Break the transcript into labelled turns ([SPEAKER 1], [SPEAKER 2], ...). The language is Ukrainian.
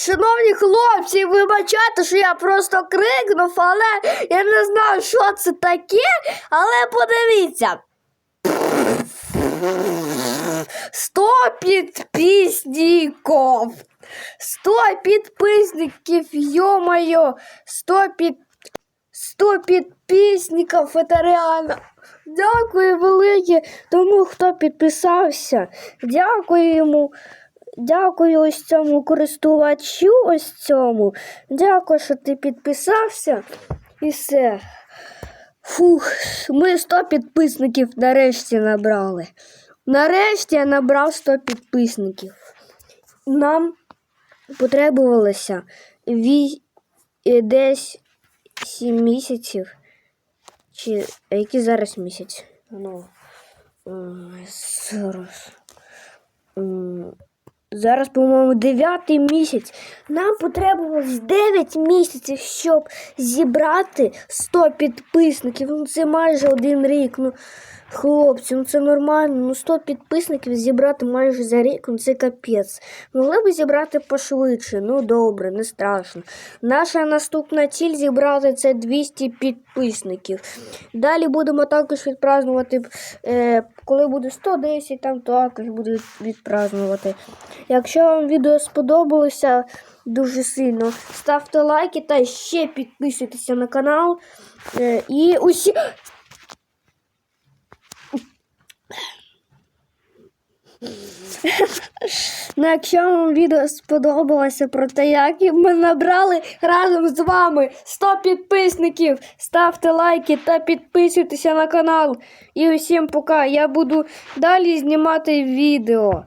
[SPEAKER 1] Шановні хлопці, вибачайте, що я просто крикнув, але я не знаю, що це таке, але подивіться. Сто підписників. Сто підписників, йо-моє, сто під... Сто підписників, це реально. Дякую велике тому, хто підписався. Дякую йому. Дякую ось цьому користувачу, ось цьому. Дякую, що ти підписався. І все. Фух, ми 100 підписників нарешті набрали. Нарешті я набрав 100 підписників. Нам потребувалося е, десь 7 місяців. Чи який зараз місяць? Ну, зараз. Зараз, по-моєму, дев'ятий місяць. Нам потребувалось 9 місяців, щоб зібрати 100 підписників. Ну, це майже один рік. Ну, хлопці, ну це нормально. Ну, 100 підписників зібрати майже за рік, ну це капець. Могли б зібрати пошвидше. Ну, добре, не страшно. Наша наступна ціль зібрати це 200 підписників. Далі будемо також відпразнувати, е, коли буде 110, там також буду відпразнувати. Якщо вам відео сподобалося дуже сильно, ставте лайки та ще підписуйтеся на канал. Е, і усі. Ну, якщо вам відео сподобалося про те, як ми набрали разом з вами 100 підписників, ставте лайки та підписуйтеся на канал. І усім пока. Я буду далі знімати відео.